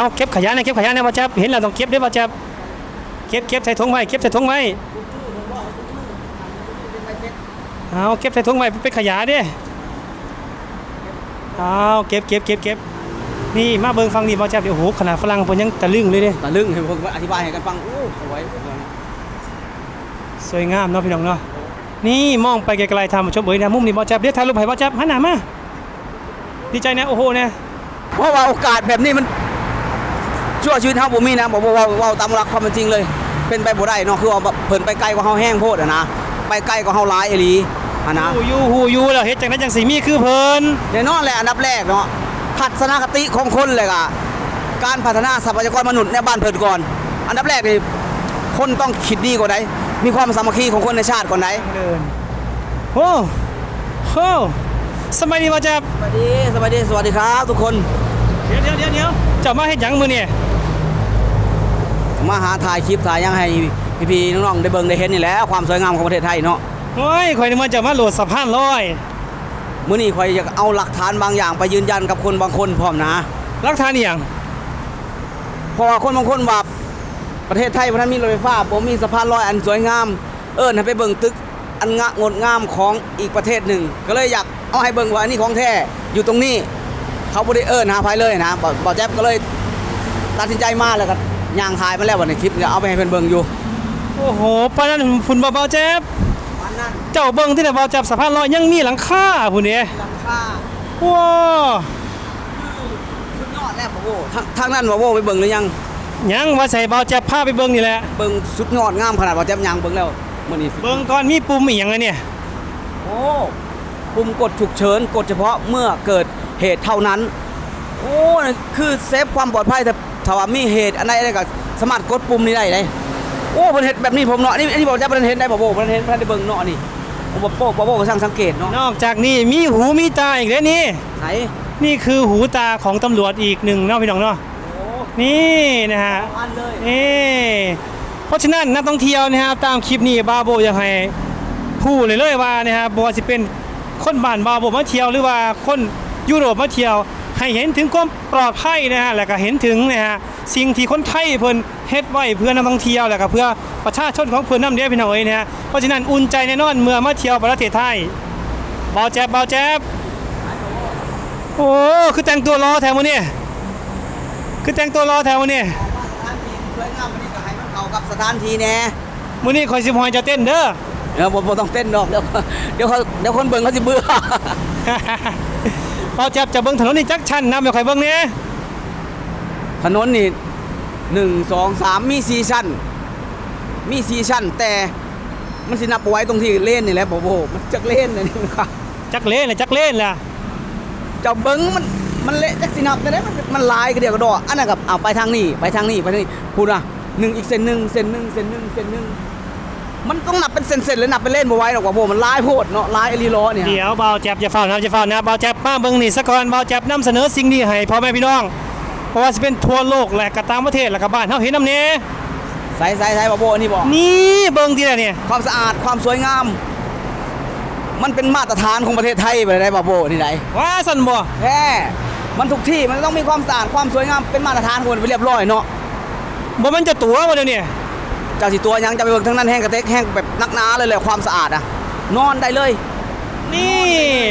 เอาเก็บขยะเนี่ยเก็บขยะเนี่ยบ่แจ๊บเห็นแล้วต้องเก็บเด้อบ่แจ๊บเก็บเก็บใส่ถุงไว้เก็บใส่ถุงไว้เอาเก็บใส่ถุงไว้เป็นขยะเด้เอาเก็บเก็บเก็บเก็บนี่มาเบิ่งฟังนี่บ่แจ๊บเดี๋ยวโอ้โหขนาดฝรั่งเพิ่นยังตะลึงเลยเด้ตะลึงให้ผมอธิบายให้กันฟังโอ้สวยสวยงามเนาะพี่น้องเนาะนี่มองไปไกลๆทางผู้ชมเอ้ยนะมุมนี้บ่แจ๊บเดี๋ยวถ่ายรูปให้บ่แจ๊บหันหน้ามาดีใจนะโอ้โหเนี่ยเพราะว่าโอกาสแบบนี้มัน ชั่วชีวิตเฮาบ่มีนะบอกว่าเว้าตามหลักความเป็นจริงเลย เป็นไปบ่ได้เนาะคือว่าแบบเพิ่นไปไกลกว่าเฮาแห้งโพดอะนะไปไกลกว่าเฮาหลายอีหลีอะนะหูอยู่หูอยู่แล้วเฮ็ดจังนั้นจังสิมีคือเพิ่นแน่นอนแหละอันดับแรกเนาะทัศนคติของคนเลยอะการพัฒนาทรัพยากรมนุษย์ในบ้านเพิ่นก่อน อันดับแรกนี่คนต้องคิดดีกว่าใดมีความสามัคคีของคนในชาติก่อนใดเดินโอ้โหสมัยนี้มาจะสวัสดีสวัสดีสวัสดีครับทุกคน เดี๋ยวเดี๋ยวเดี๋ยวเดี๋ยวเจะมาเฮ็ดหยังมือเนี่ย มาหาถ่ายคลิปถ่ายหยังให้พี่ๆน้องๆได้เบิ่งได้เห็นนี่แหละความสวยงามของประเทศไทยเนาะโอ้ยข่อยนึกว่าจะมาโหลดสะพานลอยมื้อนี้ข่อยอยากเอาหลักฐานบางอย่างไปยืนยันกับคนบางคนพร้อมนะรักฐานอีหยังเพราะว่าคนบางคนว่าประเทศไทยบ่ทันมีรถไฟฟ้าบ่มีสะพานลอยอันสวยงาม เอิ้นให้ไปเบิ่งตึกอันงะงดงามของอีกประเทศหนึ่ง ก็เลยอยากเอาให้เบิ่งว่าอันนี้ของแท้อยู่ตรงนี้ เขาบ่ได้เอิ้นหาไผเลยนะบ่บ่แจ๊บก็เลยตัดสินใจมาแล้วก็ ย่างถ่ายมาแล้ววันในคลิปเนี่ยเอาไปให้เพิ่นเบิ่งอยู่โอ้โหปานนั้นพุ่นบ่เบาแจ๊บอันนั้นเจ้าเบิ่งที่ไหนเบาแจ๊บสะพานลอยยังมีหลังคาพุ่นเนี่ยราคาว้าสุดยอดแล้วบ่โว้ทางทางนั้นบ่โว้ไปเบิ่งหรือยังยังว่าใส่เบาแจ๊บพาไปเบิ่งนี่แหละเบิ่งสุดยอดงามขนาดบ่แจ๊บย่างเบิ่งแล้วมื้อนี้เบิ่งก่อนมีปุ่มอีหยังอะเนี่ยโอ้ปุ่มกดฉุกเฉินกดเฉพาะเมื่อเกิดเหตุเท่านั้น โอ้นั่นคือเซฟความปลอดภัยแต่ ถ้าว่ามีเหตุอันใดอะไรก็สามารถกดปุ่มนี้ได้เลยโอ้เพิ่นเฮ็ดแบบนี้ผมเนาะนี่นี่บอกจะเพิ่นเห็นได้บ่บ่เพิ่นเห็นเพิ่นได้เบิ่งเนาะนี่โอ้บ่โป้บ่โป้ก็ช่างสังเกตเนาะนอกจากนี้มีหูมีตาอีกแล้วนี่ไหนนี่คือหูตาของตำรวจอีกหนึ่งเนาะพี่น้องเนาะนี่นะฮะนี่เพราะฉะนั้นนักท่องเที่ยวนะครับตามคลิปนี้บาโบอยากให้พูดเลยเลยว่านะครับบว่าสิเป็นคนบ้านบาโบมาเที่ยวหรือว่าคนยุโรปมาเที่ยว ให้เห็นถึงความปลอดภัยนะฮะแล้วก็เห็นถึงนะฮะสิ่งที่คนไทยเพิ่นเฮ็ดไว้เพื่อนักท่องเที่ยวแล้วก็เพื่อประชาชนของเพิ่นนำเด้อพี่น้องเอ้ยนะฮะเพราะฉะนั้นอุ่นใจแน่นอนเมื่อมาเที่ยวประเทศไทยเบาแจ๊บเบาแจ๊บโอ้คือแต่งตัวรอแถวมื้อนี้คือแต่งตัวรอแถวมื้อนี้สถานที่สวยงามวันนี้ก็ให้มันเข้ากับสถานที่แน่มื้อนี้คอยสิบหอยจะเต้นเด้อเออบ่บ่ต้องเต้นดอกเดี๋ยวเดี๋ยวเขาเดี๋ยวคนเบิ่งเขาสิเบื่อ เอาจับจะเบิ่งถนนนี่จักชันนำอย่าใครเบิ่งเนี่ยถนนนี่หนึ่งสองสามมีสี่ชั้น มีสี่ชั้น แต่มันสินับเอาไว้ตรงที่เล่นนี่แหละโบโบมันจักเล่นนะนี่ครับจักเล่นล่ะจักเล่นล่ะเจ้าเบิ้งมันมันเละจักสินับแต่ได้มันมันลายก็เดียวก็ดอกอันนั้นกับเอาไปทางนี้ไปทางนี้ไปทางนี้พูดอะหนึ่งอีกเส้นหนึ่งเส้นหนึ่งเส้นหนึ่งเส้นหนึ่ง มันต้องนับเป็นเส้นๆเลยนับเป็นเล่นบ่ไหว้หรอกว่าโบมันลายโพดเนาะลายอลีล้อเนี่ยเดี๋ยวเบาจับอย่าเฝ้านะอย่าเฝ้านะเบาจับมาเบิ่งนี่ซะก่อนเบาจับนำเสนอสิ่งนี้ให้พ่อแม่พี่น้องเพราะว่าสิเป็นทั่วโลกและก็ต่างประเทศและก็บ้านเฮาเห็นนำแน่ใส่ใส่ใส่บ่โบอันนี้บอกนี่เบิ่งทีละเนี่ยความสะอาดความสวยงาม มันเป็นมาตรฐานของประเทศไทยไปได้บ่โบนี่ไหนว่าซั่นบ่แท้มันทุกที่มันต้องมีความสะอาดความสวยงามเป็นมาตรฐานคนไปเรียบร้อยเนาะบ่มันจะตัวบ่เดี๋ยวนี้เจ้าสิตัวยังจะไปเบิ่งทั้งนั้นแห้งกระเตกแห้งแบบนักหนาเลยแหละความสะอาดอะนอนได้เลย นี่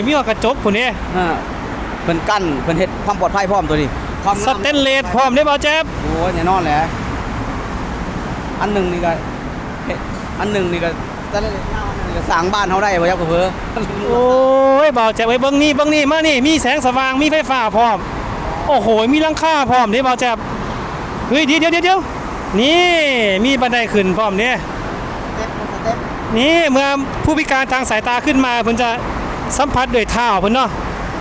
มีหัวกระจกพุ่นนี่อ่าเพิ่นกั้นเพิ่นเฮ็ดความปลอดภัยพร้อมตัวนี้ความสงามเตนเลสพร้อมได้เบาจับโอ้ยแน่นอนแหละอันหนึ่งนี่ก็เฮ็ดอันหนึ่งนี่ก็สแตนเลสยาวอันหนึ่งนี่ก็สร้างบ้านเฮาได้บ่ยับกับเพ้อโอ้ยเบาจับไว้เบิ่งนี่เบิ่งนี่มานี่มีแสงสว่างมีไฟฟ้าพร้อม โอ้โหมีหลังคาพร้อมเด้เบาจับเฮ้ยเดี๋ยวเดี๋ยวเดี๋ยวเดี๋ยว นี่มีบันไดขึ้นพร้อมเนี่ยสเต็ปสเต็ปนี่เมื่อผู้พิการทางสายตาขึ้นมาเพิ่นจะสัมผัสด้วยเท้าเพิ่นเนาะ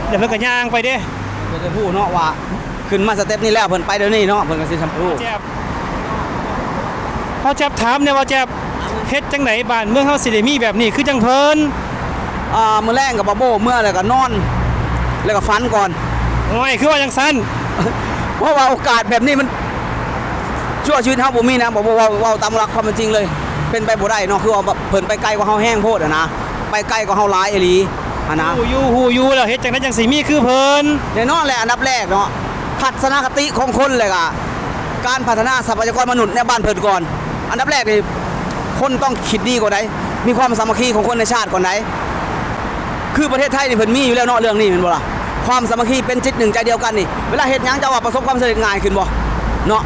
เดี๋ยวเพิ่นก็ย่างไปเด้เพิ่นจะพูดเนาะว่าขึ้นมาสเต็ปนี้แล้วเพิ่นไปเดี๋ยวนี้เนาะเพิ่นก็สิทำรู้แจ๊บพอแจ๊บถามเนี่ยว่าแจ๊บเฮ็ดจังไหนบ้านเมืองเฮาสิได้มีแบบนี้คือจังเพิ่นอ่ามื้อแรงกับบ่โบเมื่อแล้วก็นอน แล้วก็ฝันก่อนโอ้ยคือว่าจังซั่นเพราะว่าโอกาสแบบนี้มัน ชั่วชีวิตเฮาบ่มีนะบอกว่าเว้าตามหลักความเป็นจริงเลย เป็นไปบ่ได้เนาะคือว่าแบบเพิ่นไปไกลกว่าเฮาแห้งโพดอะนะไปไกลกว่าเฮาหลายอีหลีอะนะฮู้อยู่ฮู้อยู่แล้วเฮ็ดจังได๋จังสิมีคือเพิ่นแน่นอนแหละอันดับแรกเนาะททัศนคติของคนเลยก็การพัฒนาทรัพยากรมนุษย์ในบ้านเพิ่นก่อน อันดับแรกนี่คนต้องคิดดีกว่าใดมีความสามัคคีของคนในชาติก่อนใดคือประเทศไทยนี่เพิ่นมีอยู่แล้วเนาะเรื่องนี้แม่นบ่ล่ะความสามัคคีเป็นจิตหนึ่งใจเดียวกันนี่เวลาเฮ็ดหยังจะว่าประสบความสำเร็จง่ายขึ้นบ่เนาะ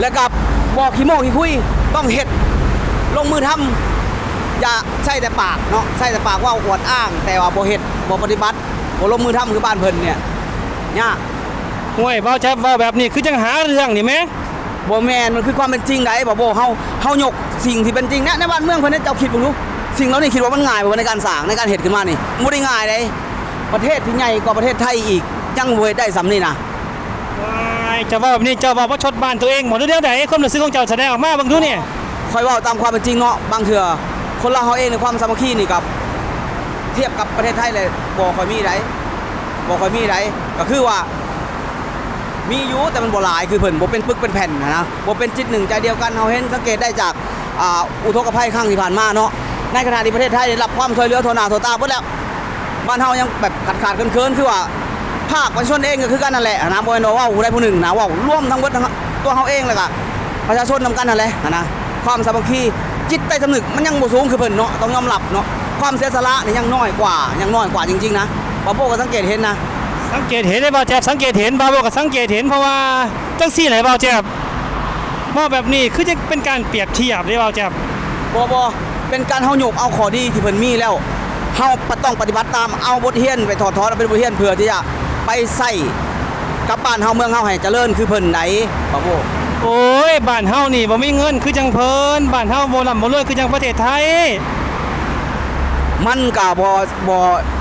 แล้วก็บอกขี้โม้ขี้คุยต้องเฮ็ดลงมือทำอย่าใช่แต่ปากเนาะใช่แต่ปากว่าอวดอ้าง แต่ว่าบ่เฮ็ดบ่ปฏิบัติบ่ลงมือทำคือบ้านเพิ่นเนี่ยยากห่วยเว้าแจ๊บเว้าแบบนี้คือจังหาเรื่องนี่แหมบ่แมนมันคือความเป็นจริงไดบ่โบเฮาเฮายกสิ่งที่เป็นจริงนะในบ้านเมืองเพิ่นเนี่ยเจ้าคิดเบิ่งดูสิ่งเหล่านี้คิดว่ามันง่ายบ่ในการสร้างในการเฮ็ดขึ้นมานี่บ่ได้ง่ายเลยประเทศที่ใหญ่กว่าประเทศไทยอีกยังบ่เฮ็ดได้สำนี่นะว้าย เจะว่าแบบนี้เจ้าว่าบ่ชดบ้านตัวเองหมดเรื่องใดความรู้สึกของเจ้าแสดงออกมาบิ่งดูเนี่ยคอยว้าตามความเป็นจริงเนาะบางเทื่อคนเราเฮาเองในความสามัคคีนี่กับ เทียบกับประเทศไทยเลยบ่ค่อยมีไดบ่ค่อยมีไดก็คือว่า มีอยู่แต่มันบ่หลายคือเพิ่นบ่เป็นปึกเป็นแผ่นนะนะบ่เป็นจิตหนึ่งใจเดียวกันเฮาเห็นสังเกตได้จากอุทกภัยครั้งที่ผ่านมาเนาะในขณะที่ประเทศไทยได้รับความช่วยเหลือทน้าทั่วตาหมดแล้วบ้านเฮายังแบบขาดขาดเคินๆคือว่า ภาคประชาชนเองก็คือกันนั่นแหละนะบ่แม่นว่าผู้ใดผู้หนึ่งนะเว่าร่วมทั้งเบิดทั้งตัวเฮาเองแล้วก็ประชาชนนำกันนั่นแหละนะความสามัคคีจิตใต้สำนึกมันยังบ่สูงคือเพิ่นเนาะต้องยอมรับเนาะความเสียสละนี่ยังน้อยกว่ายังน้อยกว่าจริงๆนะบ่โบก็สังเกตเห็นนะสังเกตเห็นได้บ่แจ๊บสังเกตเห็นบ่าวบอกก็สังเกตเห็นเพราะว่าจังซี่แหละบ่าวแจ๊บมองแบบนี้คือจะเป็นการเปรียบเทียบได้บ่าวแจ๊บบอบอเป็นการเฮาหยกเอาขอดีที่เพิ่นมีแล้วเฮาต้องปฏิบัติตามเอาบทเรียนไปถอดถอนเอาเป็นบทเรียนเพื่อที่จะ ไปใส่กับบ้านเฮาเมืองเฮาให้เจริญคือเพิ่นไหนบ่โบโอ้ยบ้านเฮานี่บ่มีเงินคือจังเพิ่นบ้านเฮาบ่ร่ำบ่รวยคือจังประเทศไทย มันก็บ่บ่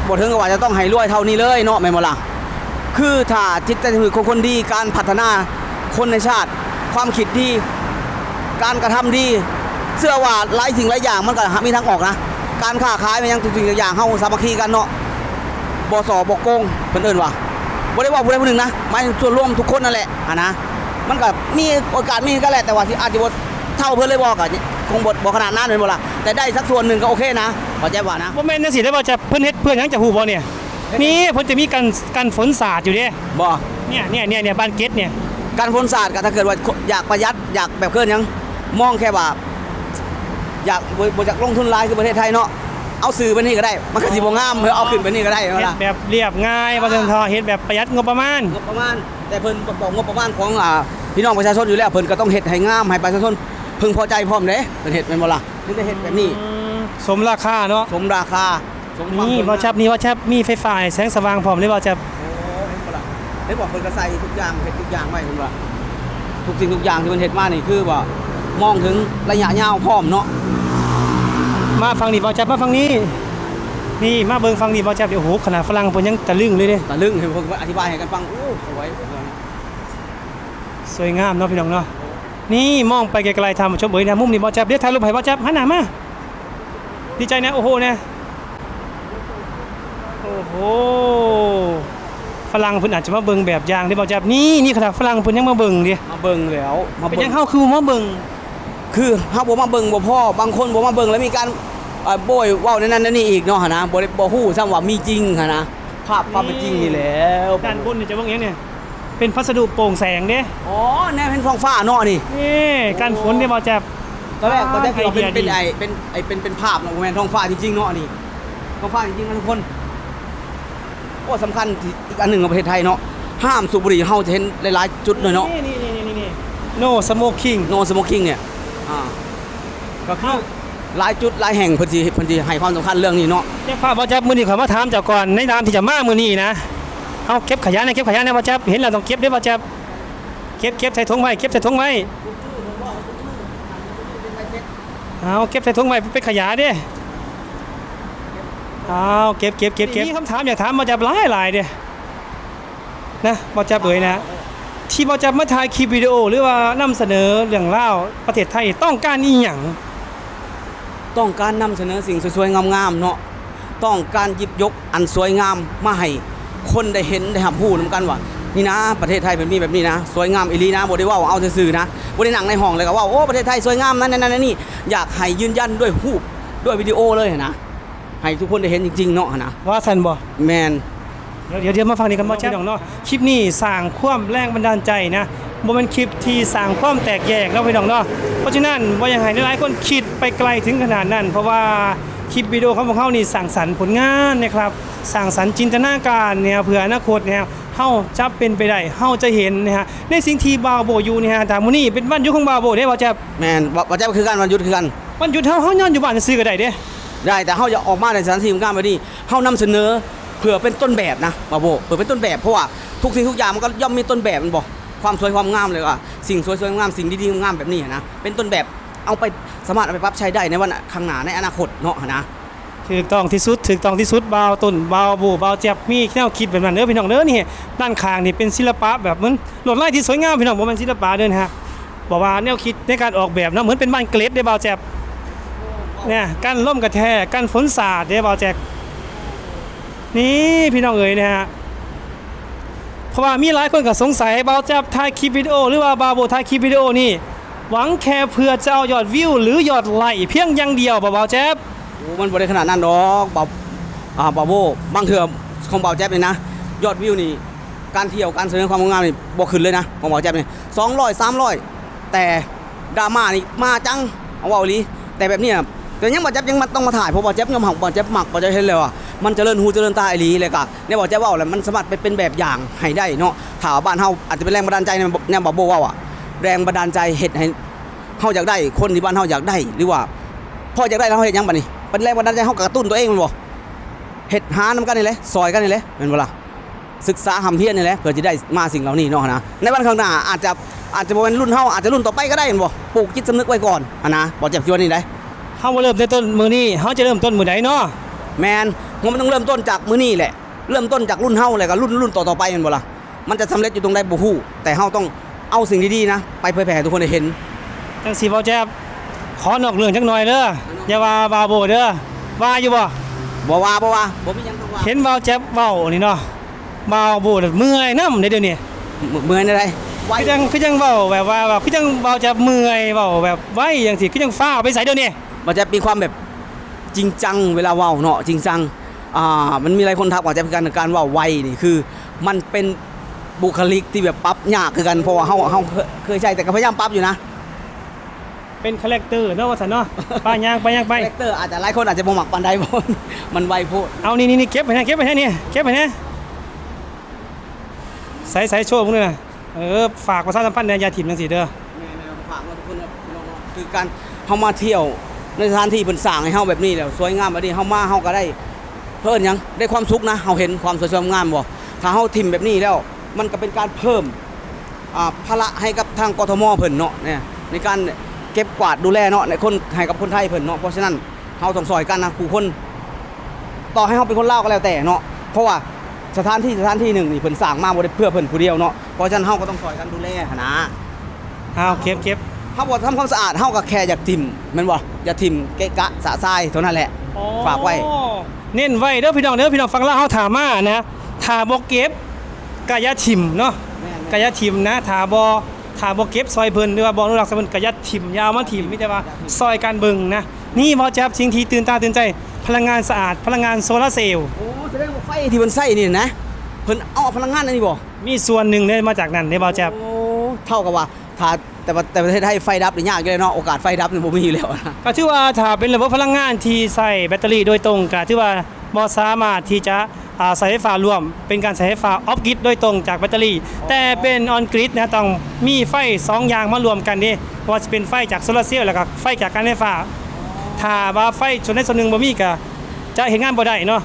บ่ถึงกับว่าจะต้องให้รวยเท่านี้เลยเนาะแม่นบ่ล่ะคือถ้าจิตใจสำนึกของคนดีการพัฒนาคนในชาติ ความคิดดี การกระทำดีเชื่อว่าหลายสิ่งหลายอย่างมันก็มีทางออกนะ การค้าขายมันยังทุกสิ่งทุกอย่างเฮาสามัคคีกันเนาะบ่สอบ่โกงเพิ่นเอิ้นว่า บ่ได้ว่าผู้ใดผู้หนึ่งนะหมายถึงส่วนรวมทุกคนนั่นแหละอะนะมันก็มีโอกาสมีกันแหละแต่ว่าสิอาจจะบ่เท่าเพิ่นเลยบ่ก็คงบ่บ่ขนาดนั้นแม่นบ่ล่ะแต่ได้สักส่วนหนึ่งก็โอเคนะเข้าใจว่านะบ่แม่นจังซี่ได้บ่แจ๊บเพิ่นเฮ็ดเพื่อนหยังจะฮู้บ่เนี่ยมีเพิ่นจะมีกันกันฝนสาดอยู่เด้บ่เนี่ยเนี่ยเนี่ยเนี่ยบ้านเกตเนี่ยการพ้นศาสตร์ก็ถ้าเกิดว่าอยากประหยัดอยากแบบเกินหยังมองแค่ว่าอยากบ่บ่อยากลงทุนหลายคือประเทศไทยเนาะ เอาสื่อไปนี่ก็ได้ มันก็สิบ่งามเพื่อเอาขึ้นไปนี่ก็ได้เฮ็เวดลาแบบเรียบง่ายบ่ต้องทอเฮ็ดแบบประหยัดงบประมาณ งบประมาณแต่เพิ่นบอกงบประมาณของอ่าพี่น้องประชาชนอยู่แล้วเพิ่นก็ต้องเฮ็ดให้งามให้ประชาชนพึงพอใจพร้อมเด้เพิ่นเฮ็ดแม่นบ่ล่ะถึงได้เฮ็ดแบบนี้สมราคาเนาะสมราคาสมความนี่เพิ่บ่ชับนี่บ่ชับมีไฟฟ้าให้แสงสว่างพร้อมเลยบ่ชับโอ้เห็นบ่ล่ะได้บอกเพิ่นก็ใส่ทุกอย่างเฮ็ดทุกอย่างไว้เพิ่นว่าทุกสิ่งทุกอย่างที่เพิ่นเฮ็ดมานี่คือว่ามองถึงระยะยาวพร้อมเนาะ มาฟังนี่บ่ชับมาฟังนี้ นี่มาเบิ่งฟังนี่บ่ชับเดี๋ยวโอ้โหขนาดฝรั่งเพิ่นยังตะลึงเลยเด้ตะลึงให้ผมอธิบายให้กันฟังโอ้สวยสวยงามเนาะพี่น้องเนาะนี่มองไปไกลๆทางผู้ชมเอ้ยนะมุมนี้บ่ชับเดี๋ยวถ่ายรูปให้บ่ชับหันหน้ามาดีใจนะโอ้โหนะโอ้โหฝรั่งเพิ่นอาจจะมาเบิ่งแบบอย่างได้บ่ชับนี่นี่ขนาดฝรั่งเพิ่นยังมาเบิ่งดิมาเบิ่งแล้วมาเป็นเบิ่ยังงเฮาคือบ่มาเบิ่งคือเฮาบ่มาเบิ่งบ่พ่อบางคนบ่มาเบิ่งแล้วมีการเอ่อ โบยเว้าในนั้นในนี่อีกเนาะหั่นนะบ่ได้บ่ฮู้ซ้ำว่ามีจริงหั่นนะภาพความเป็นจริงนี่แหล้วด้านบนเนี่ยจะเบิ่งหยังเนี่ยเป็นพัสดุโปร่งแสงเด้อ๋อแนวเห็นท้องฟ้าเนาะนี่นี่กันฝนที่บ่จับตอนแรกก็จะคิดว่าเป็นไอเดียดีเป็นไอเป็นไอเป็นเป็นภาพเนาะบ่แม่นท้องฟ้าจริงๆเนาะนี่ท้องฟ้าจริงๆนะทุกคนโอ้สำคัญที่อีกอันหนึงของประเทศไทยเนาะห้ามสูบบุหรี่เฮาจะเห็นหลายๆจุดเลยเนาะนี่นี่นี่นี่นี่ no smoking no smoking เนี่ยอ่าก็คือ หลายจุดหลายแห่งเพิ่นสิเพิ่นสิให้ความสำคัญเรื่องนี้เนาะเจ้าฟ้าบ่จับมื้อนี้ขอยมาถามเจ้าก่อนในนามที่จะมามื้อนี้นะเอาเก็บขยะนะเก็บขยะนะบ่จับเห็นแล้วต้องเก็บเด้อบ่จับเก็บเก็บใส่ถุงไว้เก็บใส่ถุงไว้เอาเก็บใส่ถุงไว้เป็นขยะเด้เอาเก็บเก็บเก็บเก็บมีคำถามอยากถามบ่จับหลายหลายเด้นะบ่จับเอ่ยนะที่บ่จับมาถ่ายคลิปวิดีโอหรือว่านำเสนอเรื่องราวประเทศไทยต้องการอีหยัง ต้องการนำเสนอสิ่งสวยๆงามๆเนาะต้องการหยิบยกอันสวยงามมาให้คนได้เห็นได้รับรู้นํกันว่านี่นะประเทศไทยเป็นมีแบบนี้นะสวยงามอีหลีนะบ่ได้เว่าเอาซื่อๆนะบ่ได้นั่งในห้องเลยก็ว่าโอ้ประเทศไทยสวยงามนั่นนั่นนี่อยากให้ยืนยันด้วยรูปด้วยวิดีโอเลยนะให้ทุกคนได้เห็นจริงๆเนาะนะว่าซั่นบ่แมนเดี๋ยวเดี๋ยวเดี๋ยวมาฟังนี่กันบ่แจ๊บน้องเนาะคลิปนี้สร้างความแรงบันดาลใจนะ บ่แม่นคลิปที่สร้างความแตกแยกเนาะพี่น้องเนาะเพราะฉะนั้นบ่อยากให้หลายๆคนคิดไปไกลถึงขนาดนั้น เพราะว่าคลิปวิดีโอของพวกเขานี่สร้างสรรค์ผลงานนะครับสร้างสรรค์จินตนาการเนี่ยเผื่ออนาคตเนี่ยเฮาจะเป็นไปได้เฮาจะเห็นนะฮะในสิ่งที่บาวโบอยู่นี่ฮะแต่มื้อนี้เป็นวันหยุดของบาวโบเด้บ่แจ๊บแมนบ่บ่แจ๊บคือกันวันหยุดคือกันวันหยุดเฮาเฮานอนอยู่บ้านซื้อก็ได้เด้ได้แต่เฮาจะออกมาในสถานที่ของการแบบนี้เฮานำเสนอเพื่อเป็นต้นแบบนะบาโบเพื่อเป็นต้นแบบเพราะว่าทุกสิ่งทุกอย่างมันก็ย่อมมีต้นแบบมันบอก ความสวยความงามเลยว่าสิ่งสวยสวยงามสิ่งดีๆงามแบบนี้นะเป็นต้นแบบเอาไปสามารถเอาไปปรับใช้ได้ในวันข้างหน้าในอนาคตเนาะนะถูกต้องที่สุดถูกต้องที่สุดบาวต้นบาบูเบาวแจ็บมีแนวคิดแบบนั้นเด้อพี่น้องเด้อนี่ด้านข้างนี่เป็นศิลปะแบบเหมือนลวดลายที่สวยงามพี่น้องบ่แม่นศิลปะเด้อนะฮะบอกว่าแนวคิดในการออกแบบนะเหมือนเป็นบ้านเกล็ดเด้บาวแจ็บเนี่ยกันล่มกระแทกกันฝนสาดเด้บาวแจ็บนี่พี่น้องเอ๋ยนะฮะ เพราะว่ามีหลายคนก็สงสัยบาวแจ็บถ่ายคลิปวิดีโอ หรือว่าบาวโบถ่ายคลิปวิดีโอนี่หวังแค่เพื่อจะเอายอดวิว หรือยอดไลค์เพียงอย่างเดียวบ่บาวแจ็บโอ้มันบ่ได้ขนาดนั้นดอกบาอ่าบาโบบางเถื่อของเบาแจ๊บนี่นะ ยอดวิวนี่การเที่ยวการเสนอความงามนี่บ่ขึ้นเลยนะของเบาแจ๊บนี่สองร้อยสามร้อยแต่ดราม่านี่มาจังเอาเว่าลีแต่แบบนี้ แต่ยังเบาแจ๊บยังมาต้องมาถ่ายเพราะเบาแจ๊บยอมหักเบาแจ๊บหมักเบาแจ๊บเห็นเลยว่ามันเจริญหูเจริญตาไอีหลีเลยกะเนี่ยเบาแจ๊บว่าแหละมันสามารไปเป็นแบบอย่างให้ได้เนาะถามว่าบ้านเฮาอาจจะเป็นแรงบันดาลใจในเนี่ยบาโบว่าอะแรงบันดาลใจเฮ็ดให้เฮาอยากได้คนที่บ้านเฮาอยากได้หรือว่าพ่ออยากได้แล้วเฮ็ดยังบัดนี้เป็นแรงบันดาลใจเฮากระตุ้นตัวเองมันบ่เฮ็ดหานำกันนี่แหละซอยกันนี่แหละแม่นบ่ล่ะศึกษาหำเพี้ยรนี่แหละเพื่อจะได้มาสิ่งเหล่านี้เนาะนะในวันข้างหน้าอาจจะอาจจะเป็นรุ่นเฮาอาจจะรุ่นต่อไปก็ได้แม่นบ่ปลูกจิตสำนึกไว้ก่อนอะนะบ่เจ็บคิดว่านี่ได้ เฮาบ่เริ่มในต้นมือนี้เฮาจะเริ่มต้นมือใดเนาะแมนมันต้องเริ่มต้นจากมื้อนี้แหละ เริ่มต้นจากรุ่นเฮาเลยก็รุ่นรุ่นต่อๆไปแม่นบ่ล่ะมันจะสำเร็จอยู่ตรงใดบ่ฮู้แต่เฮาต้องเอาสิ่งดีๆนะ ไปเผยแผ่ให้ทุกคนได้เห็นจังสีบ่แจ๊บขอนอกเรื่องจักหน่อยเด้ออย่าว่าบาโบเด้อว่าอยู่บ่บ่ว่าบ่ว่าบ่มีหยังต้องว่าเห็นบ่าวแจ๊บเว้านี่เนาะบาวโบน่ะเมื่อยนำเดี๋ยวนี้เมื่อยได้ไว้คือจังคือจังเว้าแบบว่าแบบคือจังบ่าวแจ๊บเมื่อยเว้าแบบไว้จังซี่คือจังฟ้าวไปไสเดี๋ยวนี้ มันจะมีความแบบจริงจังเวลาเว้าเนาะจริงจังอ่ามันมีหลายคนทักว่าจะเป็นการการเว้าไวนี่คือ มันเป็นบุคลิกที่แบบปรับยากคือกันเพราะว่าเฮาเฮาเคยเคยใช้แต่ก็พยายามปรับอยู่นะเป็นคาแรคเตอร์เนาะว่าซั่นเนาะป้าย่างไปย่างไปคาแรคเตอร์อาจจะหลายคนอาจจะบ่มักปานใดบ่มันไวโพดเอานี่นี่ๆเก็บไปนะเก็บไปนะนี่เก็บไปนะใส่ใส่โชว์พวกนี้นะเออฝากประชาสัมพันธ์ในอยาถิ่มจังซี่เด้อฝากว่าทุกคนคือการเฮามาเที่ยว ในสถานที่เพิ่นสร้างให้เฮาแบบนี้แล้วสวยงามแบบนี้เฮามาเฮาก็ได้ เพิ่นยังได้ความสุขนะเฮาเห็นความสวยงามบ่ถ้าเฮาทิมแบบนี้แล้ว มันก็เป็นการเพิ่มอ่าภาระให้กับทางกทมเพิ่นเนาะเนี่ยในการเก็บกวาดดูแลเนาะในคนให้กับคนไทยเพิ่นเนาะเพราะฉะนั้นเฮาต้องซอยกันนะผู้คน ต่อให้เฮาเป็นคนลาวก็แล้วแต่เนาะเพราะว่าสถานที่สถานที่หนึ่งนี่เพิ่นสร้างมาบ่ได้เพื่อเพิ่นผู้เดียวเนาะเพราะฉะนั้นเฮาก็ต้องซอยกันดูแลหนนะเอาเก็บเก็บ เฮาบ่ทำความสะอาดเฮาก็แค่อยากทิ่มแม่นบ่อย่าทิ่มเกะกะสะทรายเท่านั้นแหละ ฝากไว้ เน้นไว้เด้อพี่น้องเด้อพี่น้องฟังแล้วเฮาถามมานะถ้าบ่เก็บกะอยาถิ่มเนาะกะอยาถิ่มนะถ้าบ่ถ้าบ่เก็บซอยเพิ่นหรือว่าบ่อนุรักษ์ซอยเพิ่นกะอยาถิ่มอยาวมาถิ่มมีแต่ว่าซอยการเบิ่งนะ นี่บ่จับสิ่งที่ตื่นตาตื่นใจ พลังงานสะอาด พลังงานโซลาร์เซลล์โอ้แสดงว่าไฟที่เพิ่นใส่นี่นะเพิ่นเอาพลังงานอันนี้บ่มีส่วนหนึ่งเนี่ยมาจากนั้นในบ่จับโอ้เท่ากับว่าถ้า แต่ว่าแต่ประเทศไทยไฟดับนี่ยากอยู่เลยเนาะโอกาสไฟดับนี่บ่มีอยู่แล้วนะก็ถือว่าถ้าเป็นระบบพลังงานที่ใส่แบตเตอรี่โดยตรงก็ถือว่าบ่สามารถที่จะอ่าใส่ไฟฟ้ารวม เป็นการใส่ไฟฟ้าออฟกริดโดยตรงจากแบตเตอรี่ แต่เป็นออนกริดนะต้องมีไฟ2อย่างมารวมกันนี่ว่าจะเป็นไฟจากโซลาร์เซลล์แล้วก็ไฟจากการไฟฟ้า ถ้าว่าไฟส่วนใดส่วนหนึ่งบ่มีก็จะเห็นงานบ่ได้เนาะ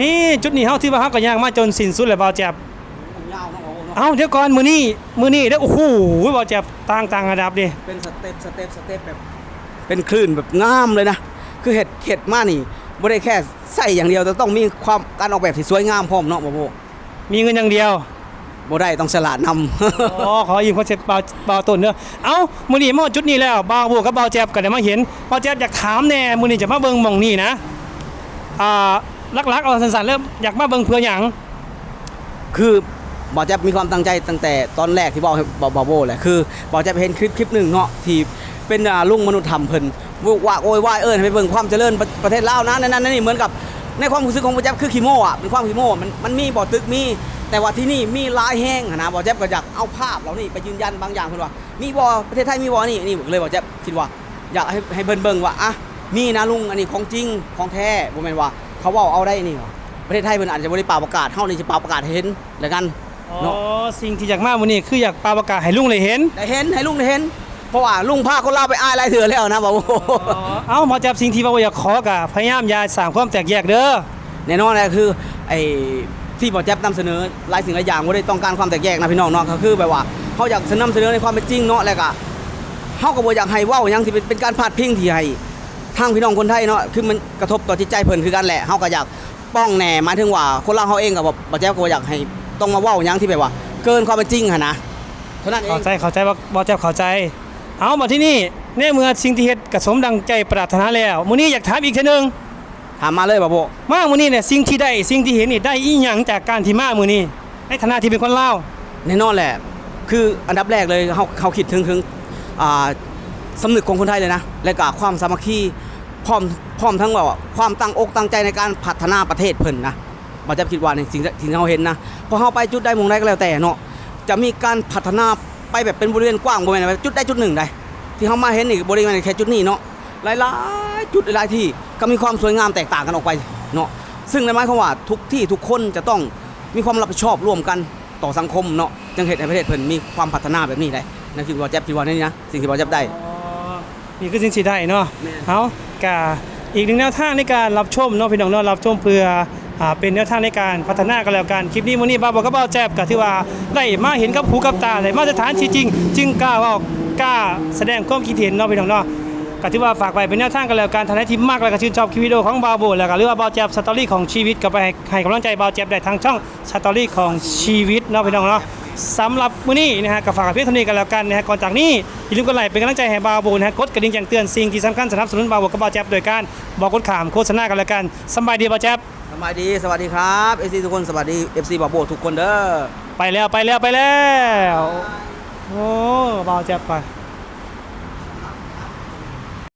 นี่จุดนี้เฮาที่ว่าเฮาก็ย่างมาจนสิ้นสุดแล้วบ่าวแจ็บ เนาะโอ้เนาะเอ้าเดี๋ยวก่อนมื้อนี้มื้อนี้เด้อโอ้โหบ่าวแจ็บต่างต่างระดับดิเป็นสเต็ปสเต็ปสเต็ปแบบ เป็นคลื่นแบบงามเลยนะ คือเห็ดเห็ดมานี่บ่ได้แค่ใส่อย่างเดียวแต่ต้องมีความการออกแบบที่สวยงามพร้อมเนาะบ่โบมีเงินอย่างเดียวบ่ได้ต้องฉลาดนำอ๋อขอยืมคอนเซ็ปต์เบาเบาต้นเนอะเอ้ามื้อนี้มาฮอดจุดนี้แล้วเบาบัวกับเบาแจ๊บก็ได้มาเห็นเบาแจ๊บอยากถามแน่มื้อนี้จะมาเบิ่งหม่องนี้นะอ่าลักๆเอาสั้นๆเริ่มอยากมาเบิ่งเพื่อหยังคือ บอจะมีความตั้งใจตั้งแต่ตอนแรกที่บอกบอกบอโบแหละคือบอจะไปเห็นคลิปคลิปหนึ่งเนาะที่เป็นลุงมนุษย์ธรรมเพิ่นว่าโวยวายเอิญไปเบิ่งความเจริญประประเทศลาวนะนั่นนั่นนี่เหมือนกับในความรู้สึกของบ่แจ๊บคือขี้โม่อะเป็นความขี้โม่มันมันมีบ่อตึกมี แต่ว่าที่นี่มีลายแห้งนะบ่แจ๊บก็อยากเอาภาพเหล่านี้ไปยืนยันบางอย่างเพิ่นว่ามีบ่ประเทศไทยมีบ่นี่นี่เลยบ่แจ๊บคิดว่าอยากให้ให้เบิ่นเบิ่งว่าอะมีนะลุงอันนี้ของจริงของแท้บ่แม่นว่า เขาว้าเอาได้นี่ประเทศไทยเพิ่นอาจจะบ่ได้ป่าประกาศเฮานี่สิป่าประกาศเห็นแล้วกัน อ๋อเนาะสิ่งที่อยากมามื้อนี้คืออยากปาประกาศให้ลุงเลยเห็นได้เห็นให้ลุงได้เห็น เพราะว่าลุงพาคนลาวไปอ้ายหลายเถื่อแล้วนะบ่าวโอ้โหเอ้าหมอจับสิ่งที่บ่าวอยากขอกะพยายามอย่าสร้างความแตกแยกเด้อแน่นอนเลยคือไอ้ที่บ่แจ๊บนำเสนอหลายสิ่งหลายอย่างบ่ได้ต้องการความแตกแยกนะพี่น้องเนาะก็คือแบบว่าเฮาอยากนำเสนอในความเป็นจริงเนาะแล้วก็เฮาก็บ่อยากให้เว้าหยังที่เป็นเป็นการพาดพิงที่ให้ทางพี่น้องคนไทยเนาะคือมันกระทบต่อจิตใจเพิ่นคือกันแหละเฮาก็อยากป้องแหน่หมายถึงว่าคนลาวเฮาเองก็บ่บ่แจ๊บก็บ่อยากให้ ต้องมาเว้าหยังที่แบบว่า เกินความเป็นจริงหั่นนะเท่านั้นเองเข้าใจเข้าใจว่าบ่จับเข้าใจ เอามาที่นี่ในเมื่อสิ่งที่เฮ็ดกระสมดังใจปรารถนาแล้วมื้อนี้อยากถามอีกเทื่อนึงถามมาเลยบ่าวโบมามื้อนี้เนี่ยสิ่งที่ได้สิ่งที่เห็นนี่ได้อีหยังจากการที่มามื้อนี้ในฐานะที่เป็นคนลาวแน่นอนแหละ คืออันดับแรกเลยเขาเขาคิดถึงถึงอ่าสำนึกของคนไทยเลยนะ และก็ความสามัคคีพร้อมพร้อมทั้งแบบว่าความตั้งอกตั้งใจในการพัฒนาประเทศเพิ่นนะ มาจะคิดว่าในสิ่งที่เราเห็นนะพอเขาไปจุดใดมุมใดก็แล้วแต่เนาะจะมีการพัฒนาไปแบบเป็นบริเวณกว้างบริเวณไหนจุดใดจุดหนึ่งได้ ที่เขามาเห็นนี่บริเวณแค่จุดนี้เนาะหลายๆจุดหลายๆที่ก็มีความสวยงามแตกต่างกันออกไปเนาะซึ่งในนหมายความว่าทุกที่ทุกคนจะต้องมีความรับผิดชอบร่วมกันต่อสังคมเนาะจังเหตุในประเทศเพิ่นมีความพัฒนาแบบนี้ได้นั่นคือว่าแจ๊บที่ว่านี่นะสิ่งที่ว่าแจ๊บได้อ๋อนี่คือสิ่งที่ได้เนาะแม่นเอากาอีกหนึ่งแนวทางในการรับชมเนาะพี่น้องเนาะรับชมเพื่ออ่า เป็นแนวทางในการพัฒนากันแล้วกันคลิปนี้มื้อนี้บ้าบอกกับบ้าแจ๊บก็ถือว่าได้มาเห็นกับหูกับตาได้มาสถานชีจริงจึงกล้าเว่ากล้าแสดงความคิดเห็นเนาะพี่น้องเนาะก็ถือว่าฝากไว้เป็นแนวทางกันแล้วกันท่านที่มากแล้วก็ชื่นชอบคลิปวิดีโอของบาวโบแล้วก็หรือว่าบาแจ๊บสตอรี่ของชีวิตก็ไปให้กำลังใจบาแจ๊บได้ทางช่องสตอรี่ของชีวิตเนาะพี่น้องเนาะสำหรับมื้อนี้นะฮะก็ฝากกับเพื่อนท่านี้กันแล้วกันนะฮะก่อนจากนี้อย่าลืมกดไลค์เป็นกำลังใจให้บาวโบนะฮะกดกระดิ่งแจ้งเตือนสิ่งที่สำคัญสนับสนุนบาวโบกับบาวแจ๊บโดยการบอกกดขามโฆษณากันแล้วกันสบายดีบาวแจ๊บ สวัสดีสวัสดีครับเอซีทุกคนสวัสดีเอฟซีบาโบทุกคนเด้อไปแล้วไปแล้วไปแล้ว โอ้บาเจ็บไป